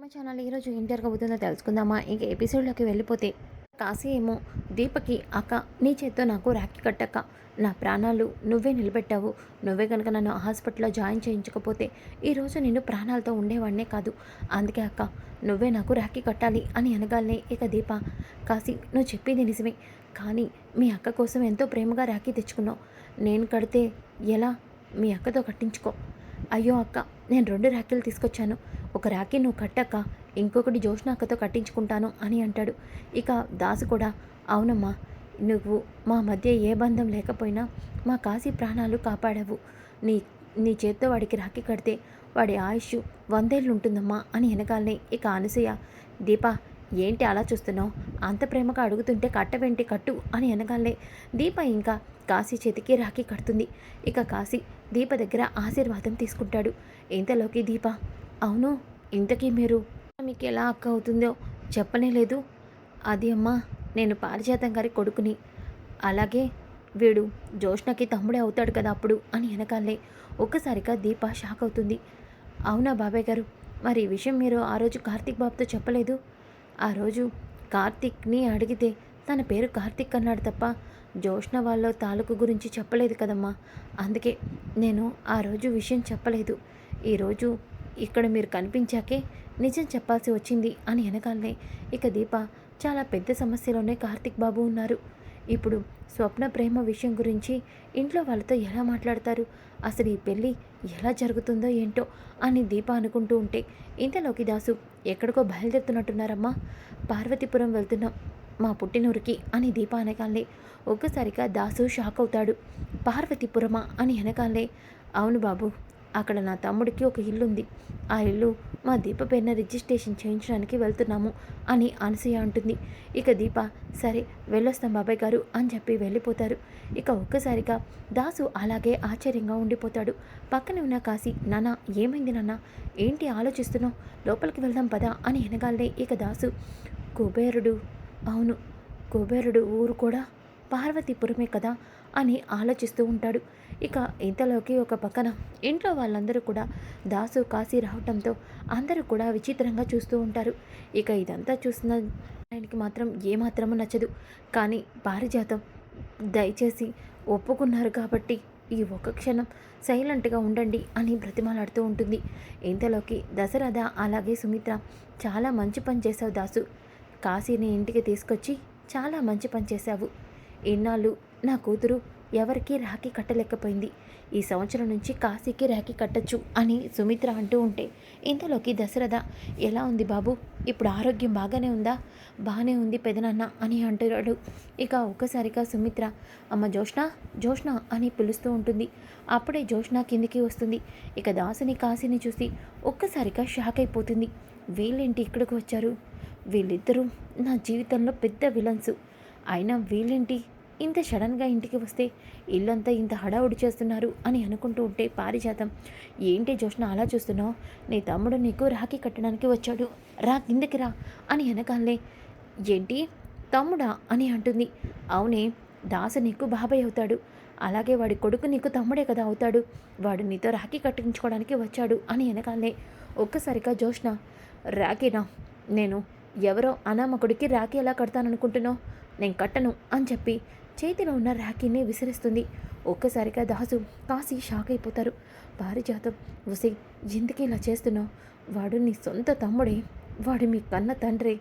మా ఛానల్ ఈరోజు ఇంటర్ జరగబోతుందో తెలుసుకుందామా? ఇంక ఎపిసోడ్లోకి వెళ్ళిపోతే కాశీ ఏమో దీపకి అక్క నీ చేత్తో నాకు రాఖీ కట్టక్క. నా ప్రాణాలు నువ్వే నిలబెట్టావు. నువ్వే కనుక నన్ను హాస్పిటల్లో జాయిన్ చేయించకపోతే ఈరోజు నేను ప్రాణాలతో ఉండేవాడినే కాదు. అందుకే అక్క నువ్వే నాకు రాఖీ కట్టాలి అని అనగాలనే ఇక దీప కాశీ నువ్వు చెప్పింది నిజమే. కానీ మీ అక్క కోసం ఎంతో ప్రేమగా రాఖీ తెచ్చుకున్నావు. నేను కడితే ఎలా? మీ అక్కతో కట్టించుకో. అయ్యో అక్క నేను రెండు రాఖీలు తీసుకొచ్చాను. ఒక రాఖీ నువ్వు కట్టక్క ఇంకొకటి జోష్నాకతో అక్కతో కట్టించుకుంటాను అని అంటాడు. ఇక దాసు కూడా అవునమ్మా నువ్వు మా మధ్య ఏ బంధం లేకపోయినా మా కాశీ ప్రాణాలు కాపాడావు. నీ నీ చేత్తో వాడికి రాఖీ కడితే వాడి ఆయుష్ వందేళ్ళు ఉంటుందమ్మా అని వెనకాలనే ఇక అనసూయ దీప ఏంటి అలా చూస్తున్నావు? అంత ప్రేమగా అడుగుతుంటే కట్టవేంటి కట్టు అని అనగానే దీప ఇంకా కాశీ చేతికి రాఖీ కడుతుంది. ఇక కాశీ దీప దగ్గర ఆశీర్వాదం తీసుకుంటాడు. ఇంతలోకి దీప అవును ఇంతకీ మీరు మీకు ఎలా అక్క అవుతుందో చెప్పనే లేదు. అది అమ్మా నేను పారిజాతం గారి కొడుకుని. అలాగే వీడు జోష్ణకి తమ్ముడే అవుతాడు కదా అప్పుడు అని వెనకాలే ఒక్కసారిగా దీప షాక్ అవుతుంది. అవునా బాబాయ్ గారు? మరి ఈ విషయం మీరు ఆ రోజు కార్తీక్ బాబుతో చెప్పలేదు? ఆ రోజు కార్తీక్ని అడిగితే తన పేరు కార్తిక్ అన్నాడు తప్ప జోష్న వాళ్ళ తాలూకు గురించి చెప్పలేదు కదమ్మా. అందుకే నేను ఆ రోజు విషయం చెప్పలేదు. ఈరోజు ఇక్కడ మీరు కనిపించాకే నిజం చెప్పాల్సి వచ్చింది అని వెనకాలనే ఇక దీప చాలా పెద్ద సమస్యలోనే కార్తీక్ బాబు ఉన్నారు. ఇప్పుడు స్వప్న ప్రేమ విషయం గురించి ఇంట్లో వాళ్ళతో ఎలా మాట్లాడతారు? అసలు ఈ పెళ్ళి ఎలా జరుగుతుందో ఏంటో అని దీప అనుకుంటూ ఉంటే ఇంతలోకి దాసు ఎక్కడికో బయలుదేరుతున్నట్టున్నారమ్మా. పార్వతీపురం వెళ్తున్నాం మా పుట్టినూరికి అని దీప అనగానే ఒక్కసారిగా దాసు షాక్ అవుతాడు. పార్వతీపురమా అని అనగానే అవును బాబు అక్కడ నా తమ్ముడికి ఒక ఇల్లు ఉంది ఆ ఇల్లు మా దీప పేరున రిజిస్ట్రేషన్ చేయించడానికి వెళ్తున్నాము అని అనసూయ అంటుంది. ఇక దీప సరే వెళ్ళొస్తాం బాబాయ్ గారు అని చెప్పి వెళ్ళిపోతారు. ఇక ఒక్కసారిగా దాసు అలాగే ఆశ్చర్యంగా ఉండిపోతాడు. పక్కనే ఉన్న కాశీ నాన్న ఏమైంది నాన్న? ఏంటి ఆలోచిస్తున్నావు? లోపలికి వెళ్దాం పదా అని ఎనగాలే ఇక దాసు. కుబేరుడు అవును కుబేరుడు ఊరు కూడా పార్వతీపురమే కదా? అని ఆలోచిస్తూ ఉంటాడు. ఇక ఇంతలోకి ఒక పక్కన ఇంట్లో వాళ్ళందరూ కూడా దాసు కాశీ రావటంతో అందరూ కూడా విచిత్రంగా చూస్తూ ఉంటారు. ఇక ఇదంతా చూసిన ఆయనకి మాత్రం ఏమాత్రమూ నచ్చదు. కానీ పారిజాతం దయచేసి ఒప్పుకున్నారు కాబట్టి ఈ ఒక్క క్షణం సైలెంట్గా ఉండండి అని బ్రతిమాలాడుతూ ఉంటుంది. ఇంతలోకి దశరథ అలాగే సుమిత్ర చాలా మంచి పని చేశావు దాసు. కాశీని ఇంటికి తీసుకొచ్చి చాలా మంచి పని చేశావు. ఇన్నాళ్ళు నా కూతురు ఎవరికీ రాఖీ కట్టలేకపోయింది. ఈ సంవత్సరం నుంచి కాశీకి రాఖీ కట్టచ్చు అని సుమిత్ర అంటూ ఉంటే ఇంతలోకి దశరథ ఎలా ఉంది బాబు? ఇప్పుడు ఆరోగ్యం బాగానే ఉందా? బాగానే ఉంది పెదనాన్న అని అంటున్నాడు. ఇక ఒక్కసారిగా సుమిత్ర అమ్మ జోష్ణ జోష్ణ అని పిలుస్తూ ఉంటుంది. అప్పుడే జోష్ణ కిందికి వస్తుంది. ఇక దాసుని కాశీని చూసి ఒక్కసారిగా షాక్ అయిపోతుంది. వీళ్ళేంటి ఇక్కడికి వచ్చారు? వీళ్ళిద్దరూ నా జీవితంలో పెద్ద విలన్స్. అయినా వీళ్ళేంటి? ఇంత సడన్గా ఇంటికి వస్తే ఇల్లంతా ఇంత హడావుడి చేస్తున్నారు అని అనుకుంటూ ఉంటే పారిజాతం. ఏంటి జోష్ణ అలా చూస్తున్నావు? నీ తమ్ముడు నీకు రాఖీ కట్టడానికి వచ్చాడు. రా కిందకి రా అని వెనకాలే ఏంటి? తమ్ముడా? అని అంటుంది. అవునే దాస నీకు బాబాయ్ అవుతాడు. అలాగే వాడి కొడుకు నీకు తమ్ముడే కదా అవుతాడు. వాడు నీతో రాఖీ కట్టించుకోవడానికి వచ్చాడు అని వెనకాలే ఒక్కసారిగా జోష్న రాఖీనా? నేను ఎవరో అనామకుడికి రాఖీ ఎలా కడతాననుకుంటున్నావు? నేను కట్టను అని చెప్పి చేతిలో ఉన్న రాఖీని విసిరిస్తుంది. ఒక్కసారిగా దాసు కాసి షాక్ అయిపోతారు. పారిజాతం వసి ఎందుకు ఇలా చేస్తున్నావు? వాడు నీ సొంత తమ్ముడే వాడు మీ కన్న తండ్రి.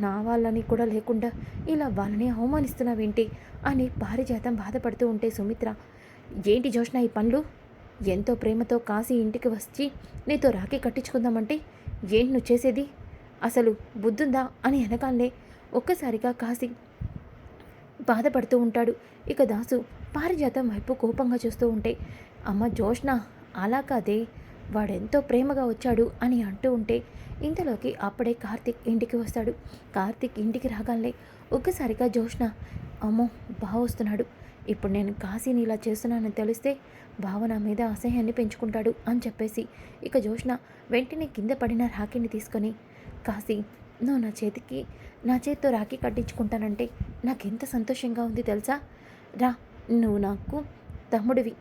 నా వాళ్ళని కూడా లేకుండా ఇలా వాళ్ళని అవమానిస్తున్నావేంటి? అని పారిజాతం బాధపడుతూ ఉంటే సుమిత్ర ఏంటి జోష్న ఈ పనులు? ఎంతో ప్రేమతో కాశీ ఇంటికి వచ్చి నీతో రాఖీ కట్టించుకుందామంటే ఏంటి నువ్వు చేసేది? అసలు బుద్ధుందా? అని వెనకాలనే ఒక్కసారిగా కాశీ బాధపడుతూ ఉంటాడు. ఇక దాసు పారిజాతం వైపు కోపంగా చూస్తూ ఉంటే అమ్మ జోష్న అలా కాదే వాడెంతో ప్రేమగా వచ్చాడు అని అంటూ ఉంటే ఇంతలోకి అప్పుడే కార్తీక్ ఇంటికి వస్తాడు. కార్తీక్ ఇంటికి రాగానే ఒక్కసారిగా జోష్న అమ్మో బావ వస్తున్నాడు. ఇప్పుడు నేను కాశీని ఇలా చేస్తున్నానని తెలిస్తే బావ నా మీద అసహ్యాన్ని పెంచుకుంటాడు అని చెప్పేసి ఇక జోష్న వెంటనే కింద పడిన రాఖీని తీసుకొని కాశీ నువ్వు నా చేతికి నా చేతితో రాఖీ కట్టించుకుంటానంటే నాకు ఎంత సంతోషంగా ఉంది తెలుసా? రా నువ్వు నాకు తమ్ముడివి.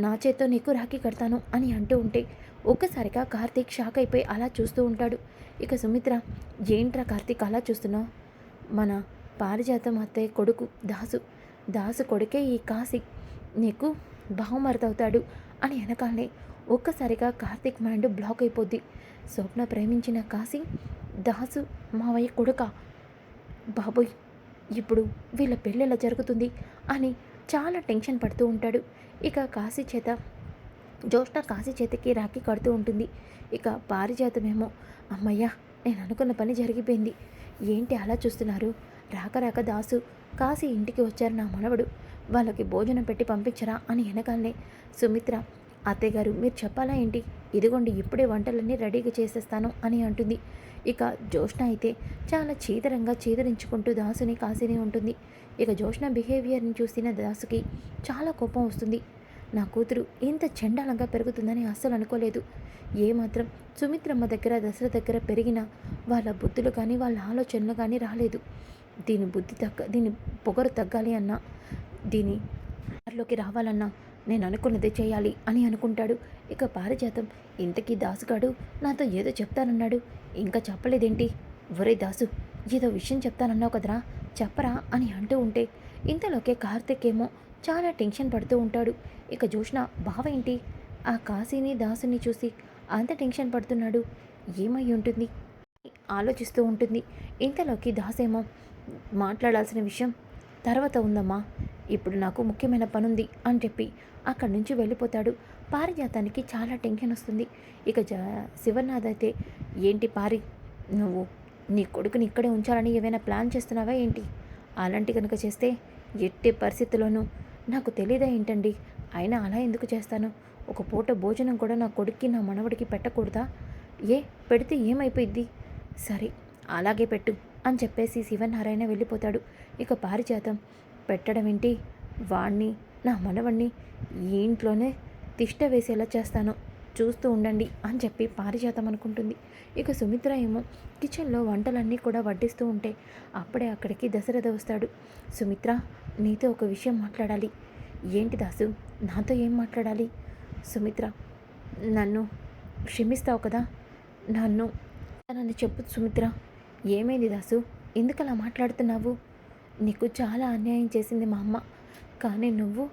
నా చేత్తో నీకు రాఖీ కడతాను అని అంటూ ఉంటే ఒక్కసారిగా కార్తీక్ షాక్ అయిపోయి అలా చూస్తూ ఉంటాడు. ఇక సుమిత్ర ఏంట్రా కార్తీక్ అలా చూస్తున్నావు? మన పారిజాతం అత్తయ్య కొడుకు దాసు. దాసు కొడుకే ఈ కాశీ. నీకు అవుతాడు అని వెనకాలనే ఒక్కసారిగా కార్తీక్ మైండ్ బ్లాక్ అయిపోద్ది. స్వప్న ప్రేమించిన కాశీ దాసు మావయ్య కొడుక. బాబోయ్ ఇప్పుడు వీళ్ళ పెళ్ళి ఎలా జరుగుతుంది? అని చాలా టెన్షన్ పడుతూ ఉంటాడు. ఇక కాశీ చేత జ్యోష్ణ కాశీ చేతికి రాఖీ కడుతూ ఉంటుంది. ఇక పారిజాతమేమో అమ్మయ్యా నేను అనుకున్న పని జరిగిపోయింది. ఏంటి అలా చూస్తున్నారు? రాక రాక దాసు కాశీ ఇంటికి వచ్చారు నా మనవడు. వాళ్ళకి భోజనం పెట్టి పంపించరా? అని వెనకాలనే సుమిత్ర అత్తయ్య గారు మీరు చెప్పాలా ఏంటి? ఇదిగోండి ఇప్పుడే వంటలన్నీ రెడీగా చేసేస్తాను అని అంటుంది. ఇక జోష్ణ అయితే చాలా చీదరంగా చీదరించుకుంటూ దాసుని కాసినే ఉంటుంది. ఇక జోష్ణ బిహేవియర్ని చూసిన దాసుకి చాలా కోపం వస్తుంది. నా కూతురు ఇంత చండాలంగా పెరుగుతుందని అస్సలు అనుకోలేదు. ఏమాత్రం సుమిత్రమ్మ దగ్గర దసరా దగ్గర పెరిగిన వాళ్ళ బుద్ధులు కానీ వాళ్ళ ఆలోచనలు కానీ రాలేదు. దీని బుద్ధి తగ్గ దీని పొగరు తగ్గాలి అన్నా దీని దారిలోకి రావాలన్నా నేను అనుకున్నదే చేయాలి అని అనుకుంటాడు. ఇక పారిజాతం ఇంతకీ దాసుగాడు నాతో ఏదో చెప్తానన్నాడు. ఇంకా చెప్పలేదేంటి? ఒరే దాసు ఏదో విషయం చెప్తానన్నావు కదరా చెప్పరా అని అంటూ ఉంటే ఇంతలోకే కార్తిక్ ఏమో చాలా టెన్షన్ పడుతూ ఉంటాడు. ఇక జోష్న బావ ఏంటి? ఆ కాశీని దాసుని చూసి అంత టెన్షన్ పడుతున్నాడు. ఏమై ఉంటుంది? ఆలోచిస్తూ ఉంటుంది. ఇంతలోకి దాసేమో మాట్లాడాల్సిన విషయం తర్వాత ఉందమ్మా ఇప్పుడు నాకు ముఖ్యమైన పనుంది అని చెప్పి అక్కడి నుంచి వెళ్ళిపోతాడు. పారిజాతానికి చాలా టెన్షన్ వస్తుంది. ఇక జ శివనాథ్ అయితే ఏంటి పారి నువ్వు నీ కొడుకుని ఇక్కడే ఉంచాలని ఏమైనా ప్లాన్ చేస్తున్నావా ఏంటి? అలాంటి కనుక చేస్తే ఎట్టి పరిస్థితుల్లోనూ నాకు తెలియదా ఏంటండి? అయినా అలా ఎందుకు చేస్తాను? ఒక పూట భోజనం కూడా నా కొడుక్కి నా మనవడికి పెట్టకూడదా? ఏ పెడితే ఏమైపోయిద్ది? సరే అలాగే పెట్టు. అని చెప్పేసి శివనారాయణ వెళ్ళిపోతాడు. ఇక పారిజాతం పెట్టడం ఏంటి? వాణ్ణి నా మనవణ్ణి ఈ ఇంట్లోనే తిష్ట వేసేలా చేస్తాను. చూస్తూ ఉండండి అని చెప్పి పారిజాతం అనుకుంటుంది. ఇక సుమిత్ర ఏమో కిచెన్లో వంటలన్నీ కూడా వడ్డిస్తూ ఉంటే అప్పుడే అక్కడికి దశరథ వస్తాడు. సుమిత్ర నీతో ఒక విషయం మాట్లాడాలి. ఏంటి దాసు నాతో ఏం మాట్లాడాలి? సుమిత్ర నన్ను క్షమిస్తావు కదా? నన్ను నన్ను చెప్పు సుమిత్ర. ఏమైంది దాసు? ఎందుకు అలా మాట్లాడుతున్నావు? నీకు చాలా అన్యాయం చేసింది మా అమ్మ. కానీ నువ్వు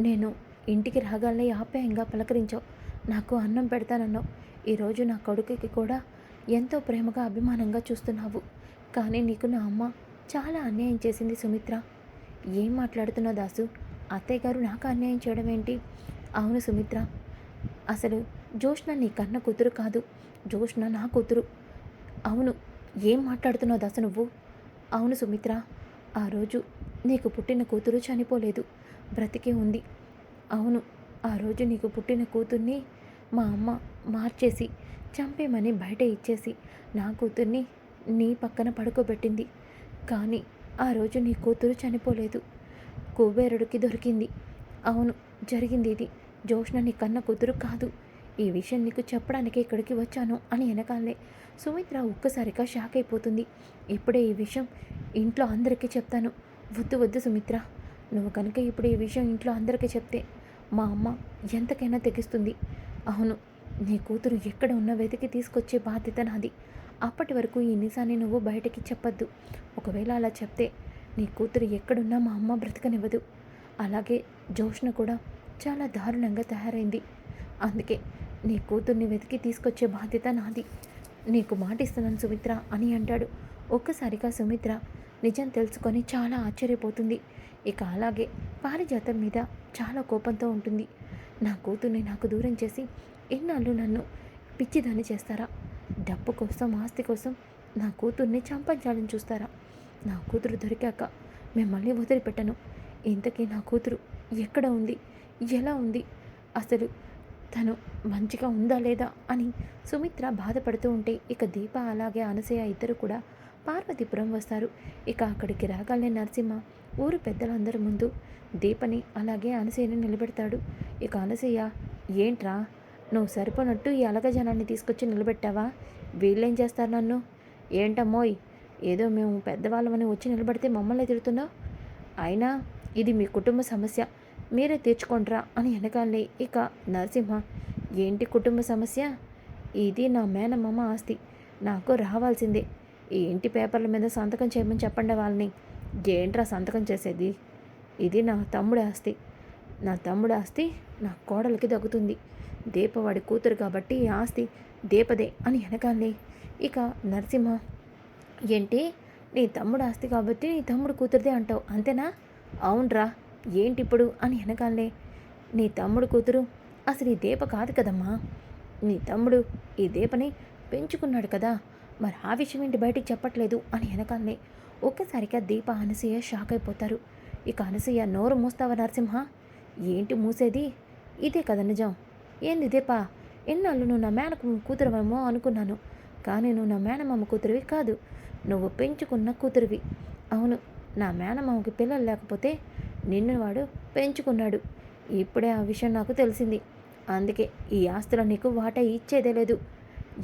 నేను ఇంటికి రాగానే ఆప్యాయంగా పలకరించావు. నాకు అన్నం పెడతానన్నావు. ఈరోజు నా కొడుకుకి కూడా ఎంతో ప్రేమగా అభిమానంగా చూస్తున్నావు. కానీ నీకు నా అమ్మ చాలా అన్యాయం చేసింది సుమిత్ర. ఏం మాట్లాడుతున్నావు దాసు? అత్తయ్య గారు నాకు అన్యాయం చేయడం ఏంటి? అవును సుమిత్ర. అసలు జోష్న నీ కన్న కూతురు కాదు. జోష్న నా కూతురు. అవును ఏం మాట్లాడుతున్నావు దాసు నువ్వు? అవును సుమిత్ర ఆ రోజు నీకు పుట్టిన కూతురు చనిపోలేదు. బ్రతికే ఉంది. అవును ఆ రోజు నీకు పుట్టిన కూతుర్ని మా అమ్మ మార్చేసి చంపేమని బయట ఇచ్చేసి నా కూతుర్ని నీ పక్కన పడుకోబెట్టింది. కానీ ఆ రోజు నీ కూతురు చనిపోలేదు. కుబేరుడికి దొరికింది. అవును జరిగింది ఇది. జోష్ణ నీ కన్న కూతురు కాదు. ఈ విషయం నీకు చెప్పడానికి ఇక్కడికి వచ్చాను అని వెనకాలే సుమిత్ర ఒక్కసారిగా షాక్ అయిపోతుంది. ఇప్పుడే ఈ విషయం ఇంట్లో అందరికీ చెప్తాను. వద్దు వద్దు సుమిత్ర. నువ్వు కనుక ఇప్పుడు ఈ విషయం ఇంట్లో అందరికీ చెప్తే మా అమ్మ ఎంతకైనా తెగిస్తుంది. అవును నీ కూతురు ఎక్కడ ఉన్న వెతికి తీసుకొచ్చే బాధ్యత నాది. అప్పటి వరకు ఈ నిజాన్ని నువ్వు బయటకి చెప్పొద్దు. ఒకవేళ అలా చెప్తే నీ కూతురు ఎక్కడున్నా మా అమ్మ బ్రతకనివ్వదు. అలాగే జోష్న కూడా చాలా దారుణంగా తయారైంది. అందుకే నీ కూతుర్ని వెతికి తీసుకొచ్చే బాధ్యత నాది. నీకు మాటిస్తున్నాను సుమిత్ర అని అంటాడు. ఒక్కసారిగా సుమిత్ర నిజం తెలుసుకొని చాలా ఆశ్చర్యపోతుంది. ఇక అలాగే పారిజాతం మీద చాలా కోపంతో ఉంటుంది. నా కూతుర్ని నాకు దూరం చేసి ఇన్నాళ్ళు నన్ను పిచ్చిదాన్ని చేస్తారా? డబ్బు కోసం ఆస్తి కోసం నా కూతుర్ని చంపించాలని చూస్తారా? నా కూతురు దొరికాక మిమ్మల్ని వదిలిపెట్టను. ఇంతకీ నా కూతురు ఎక్కడ ఉంది? ఎలా ఉంది? అసలు తను మంచిగా ఉందా లేదా అని సుమిత్ర బాధపడుతూ ఉంటే ఇక దీప అలాగే అనసూయ ఇద్దరు కూడా పార్వతీపురం వస్తారు. ఇక అక్కడికి రాగానే నరసింహ ఊరు పెద్దలందరి ముందు దీపని అలాగే అనసూయని నిలబెడతాడు. ఇక అనసూయ ఏంట్రా నువ్వు సరిపోనట్టు ఈ అలగ జనాన్ని తీసుకొచ్చి నిలబెట్టావా? వీళ్ళేం చేస్తారు నన్ను? ఏంటమ్మోయ్ ఏదో మేము పెద్దవాళ్ళమని వచ్చి నిలబడితే మమ్మల్ని తిడుతున్నావు? అయినా ఇది మీ కుటుంబ సమస్య. మీరే తీర్చుకోండిరా అని వెనకాలే ఇక నరసింహ ఏంటి కుటుంబ సమస్య? ఇది నా మేనమామ ఆస్తి. నాకు రావాల్సిందే. ఈ ఇంటి పేపర్ల మీద సంతకం చేయమని చెప్పండి వాళ్ళని. ఏంట్రా సంతకం చేసేది? ఇది నా తమ్ముడి ఆస్తి. నా తమ్ముడి ఆస్తి నా కోడలికి దగ్గుతుంది దీపవాడి కూతురు కాబట్టి ఈ ఆస్తి దీపదే అని వెనకాలే ఇక నరసింహ ఏంటి? నీ తమ్ముడు ఆస్తి కాబట్టి నీ తమ్ముడు కూతురిదే అంటావు. అంతేనా? అవునరా. ఏంటి ఇప్పుడు అని వెనకాలే నీ తమ్ముడు కూతురు అసలు ఈ దీప కాదు కదమ్మా. నీ తమ్ముడు ఈ దీపని పెంచుకున్నాడు కదా. మరి ఆ విషయం ఏంటి బయటికి చెప్పట్లేదు అని వెనకాలనే ఒక్కసారిగా దీప అనసూయ షాక్ అయిపోతారు. ఇక అనసూయ నోరు మూస్తావా నరసింహ? ఏంటి మూసేది? ఇదే కదా నిజం. ఏంది దీప? ఎన్నాళ్ళు నువ్వు నా మేనకు కూతురువేమో అనుకున్నాను. కానీ నువ్వు నా మేనమామ కూతురివి కాదు. నువ్వు పెంచుకున్న కూతురివి. అవును నా మేనమామకి పిల్లలు లేకపోతే నిన్ను వాడు పెంచుకున్నాడు. ఇప్పుడే ఆ విషయం నాకు తెలిసింది. అందుకే ఈ ఆస్తుల నీకు వాటా ఇచ్చేదే లేదు.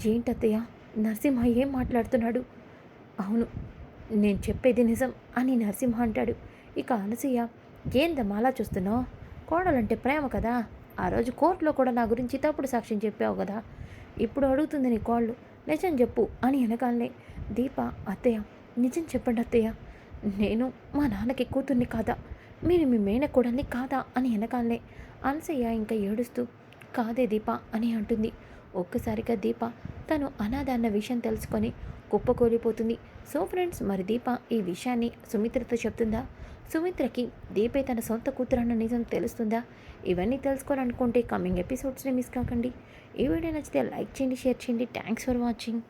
ఏంటత్తయ్య? నరసింహ ఏం మాట్లాడుతున్నాడు? అవును నేను చెప్పేది నిజం అని నరసింహ అంటాడు. ఇక అనసూయ ఏందమ్మా అలా చూస్తున్నావు? కోడలంటే ప్రేమ కదా? ఆ రోజు కోర్టులో కూడా నా గురించి తప్పుడు సాక్ష్యం చెప్పావు కదా? ఇప్పుడు అడుగుతుంది నీ కోళ్ళు. నిజం చెప్పు అని వెనకాలనే దీప అత్తయ్య నిజం చెప్పండి అత్తయ్య నేను మా నాన్నకి కూతుర్ని కాదా? మీరు మీ మేనకోడల్ని కాదా అని వెనకాలే అనసయ్య ఇంకా ఏడుస్తూ కాదే దీప అని అంటుంది. ఒక్కసారిగా దీప తను అనాథ అన్న విషయం తెలుసుకొని కుప్పకూలిపోతుంది. సో ఫ్రెండ్స్ మరి దీప ఈ విషయాన్ని సుమిత్రతో చెప్తుందా? సుమిత్రకి దీపే తన సొంత కూతురన్న నిజం తెలుస్తుందా? ఇవన్నీ తెలుసుకోవాలనుకుంటే కమింగ్ ఎపిసోడ్స్ని మిస్ కాకండి. ఈ వీడియో నచ్చితే లైక్ చేయండి షేర్ చేయండి. Thanks for watching.